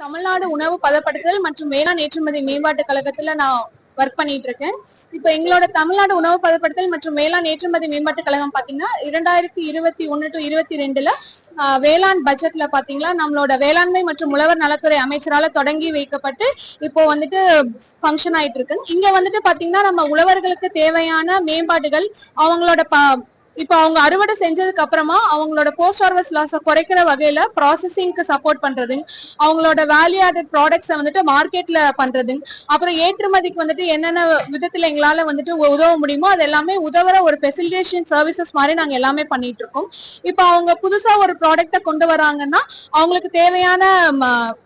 தமிழ்நாடு உணவு பதப்படுத்துதல் மற்றும் வேளாண் ஏற்றுமதி மேம்பாட்டு கழகத்துல நான் ஒர்க் பண்ணிட்டு இருக்கேன். இப்போ எங்களோட தமிழ்நாடு உணவு பதப்படுத்தல் மற்றும் வேளாண் ஏற்றுமதி மேம்பாட்டு கழகம் பாத்தீங்கன்னா இரண்டாயிரத்தி இருபத்தி ஒன்னு டு இருபத்தி ரெண்டுல வேளாண் பட்ஜெட்ல பாத்தீங்கன்னா நம்மளோட வேளாண்மை மற்றும் உழவர் நலத்துறை அமைச்சரால தொடங்கி வைக்கப்பட்டு இப்போ வந்துட்டு ஃபங்க்ஷன் ஆயிட்டு இருக்கு. இங்க வந்துட்டு பாத்தீங்கன்னா நம்ம உழவர்களுக்கு தேவையான மேம்பாடுகள் அவங்களோட ப இப்போ அவங்க அறுவடை செஞ்சதுக்கு அப்புறமா அவங்களோட போஸ்ட் ஹார்வெஸ்ட் லாஸை குறைக்கிற வகையில ப்ராசஸிங்க்கு சப்போர்ட் பண்றது அவங்களோட வேல்யூ ஆடட் ப்ராடக்ட்ஸை வந்துட்டு மார்க்கெட்ல பண்றது அப்புறம் ஏற்றுமதிக்கு வந்துட்டு என்னென்ன விதத்துல எங்களால வந்துட்டு உதவ முடியுமோ அது எல்லாமே உதவுற ஒரு ஃபெசிலிட்டேஷன் சர்வீசஸ் மாதிரி நாங்க எல்லாமே பண்ணிட்டு இருக்கோம். இப்போ அவங்க புதுசா ஒரு ப்ராடக்ட்டை கொண்டு வராங்கன்னா அவங்களுக்கு தேவையான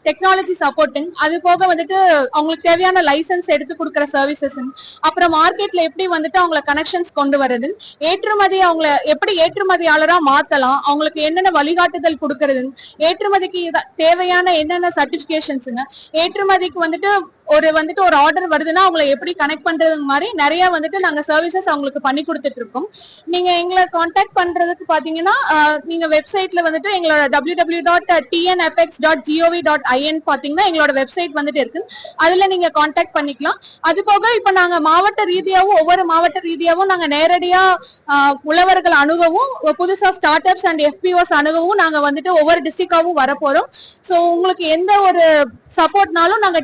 டெக்னாலஜி சப்போர்ட்டிங் அது போக வந்துட்டு அவங்களுக்கு தேவையான லைசன்ஸ் எடுத்து கொடுக்குற சர்வீசஸ் அப்புறம் மார்க்கெட்ல எப்படி வந்துட்டு அவங்கள கனெக்ஷன்ஸ் கொண்டு வர்றது ஏற்றுமதி அவங்க அவங்கள எப்படி ஏற்றுமதியாளரா மாத்தலாம்? அவங்களுக்கு என்னென்ன வழிகாட்டுதல் கொடுக்கறதுங்க ஏற்றுமதிக்கு தேவையான என்னென்ன சர்டிபிகேஷன்ஸுங்க ஏற்றுமதிக்கு வந்துட்டு ஒரு வந்துட்டு ஒரு ஆர்டர் வருதுன்னா அவங்கள எப்படி கனெக்ட் பண்றது மாதிரி நிறைய வந்துட்டு நாங்க சர்வீசஸ் அவங்களுக்கு பண்ணி கொடுத்துட்டு இருக்கோம். நீங்க எங்களை காண்டாக்ட் பண்றதுக்கு பாத்தீங்கன்னா நீங்க வெப்சைட்ல வந்துட்டு எங்களோட W W dot TNFX dot GOV dot IN பாத்தீங்கன்னா எங்களோட வெப்சைட் வந்துட்டு இருக்கு. அதுல நீங்க காண்டாக்ட் பண்ணிக்கலாம். அது போக இப்ப நாங்க மாவட்ட ரீதியாவும் ஒவ்வொரு மாவட்ட ரீதியாவும் நாங்க நேரடியா உழவர்கள் அணுகவும் புதுசா ஸ்டார்ட் அப்ஸ் அண்ட் எஃபிஓஸ் அணுகவும் நாங்க வந்துட்டு ஒவ்வொரு டிஸ்ட்ரிக்டாவும் வரப்போறோம். சோ உங்களுக்கு எந்த ஒரு சப்போர்ட்னாலும் நாங்க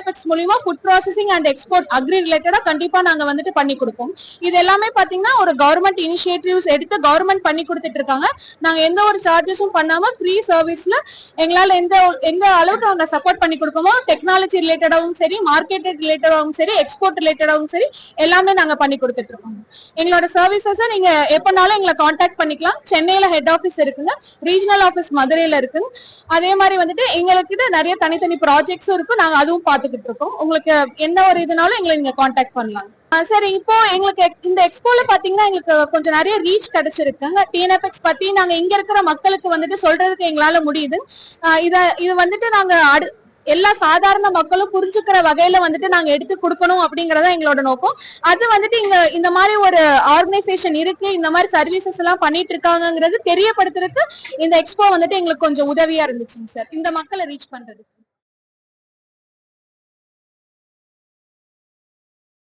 டிஎன்எஃப்எக்ஸ் மூலியமா food processing and export agri ரிலேட்டடா கண்டிப்பா நாங்க வந்துட்டு பண்ணி கொடுப்போம். இது எல்லாமே பாத்தீங்கன்னா ஒரு கவர்மெண்ட் இனிஷியேட்டிவ்ஸ் எடுத்து கவர்மெண்ட் பண்ணி கொடுத்துட்டு இருக்காங்க. நாங்க எந்த ஒரு சார்ஜஸும் பண்ணாம ஃப்ரீ சர்வீஸ்ல எங்களால எந்த எந்த அளவுக்கு அவங்க சப்போர்ட் பண்ணி கொடுப்போமோ டெக்னாலஜி ரிலேட்டடாவும் சரி மார்க்கெட் ரிலேட்டடாவும் சரி எக்ஸ்போர்ட் ரிலேட்டடாவும் சரி எல்லாமே நாங்க பண்ணி கொடுத்துட்டு இருக்கோம். எங்களோட சர்வீசஸை நீங்க எப்பனாலும் எங்களை காண்டாக்ட் பண்ணிக்கலாம். சென்னையில ஹெட் ஆஃபீஸ் இருக்குங்க ரீஜனல் ஆஃபீஸ் மதுரையில இருக்குங்க. அதே மாதிரி வந்துட்டு எங்களுக்கு இது நிறைய தனித்தனி ப்ராஜெக்ட்ஸும் இருக்கு. நாங்க அதுவும் கொடுத்துட்டு இருக்கோம் உங்களுக்கு எந்த ஒரு இதுனாலும் எங்களை நீங்க காண்டாக்ட் பண்ணலாம். ஆஹ் சரி இப்போ எங்களுக்கு இந்த எக்ஸ்போல பாத்தீங்கன்னா எங்களுக்கு கொஞ்சம் நிறைய ரீச் கிடைச்சிருக்குங்க டிஎன்எஃப்எக்ஸ் பத்தி நாங்க இங்க இருக்கிற மக்களுக்கு வந்துட்டு சொல்றதுக்கு எங்களால முடியுது. இத இது வந்துட்டு நாங்க அடு எல்லா சாதாரண மக்களும் புரிஞ்சுக்கிற வகையில வந்துட்டு நாங்க எடுத்து கொடுக்கணும் அப்படிங்கறத எங்களோட நோக்கம். அது வந்துட்டு இங்க இந்த மாதிரி ஒரு ஆர்கனைசேஷன் இருக்கு. இந்த மாதிரி சர்வீசஸ் எல்லாம் பண்ணிட்டு இருக்காங்கங்கிறது தெரியப்படுத்துறதுக்கு இந்த எக்ஸ்போ வந்துட்டு எங்களுக்கு கொஞ்சம் உதவியா இருந்துச்சுங்க சார். இந்த மக்களை ரீச் பண்றதுக்கு.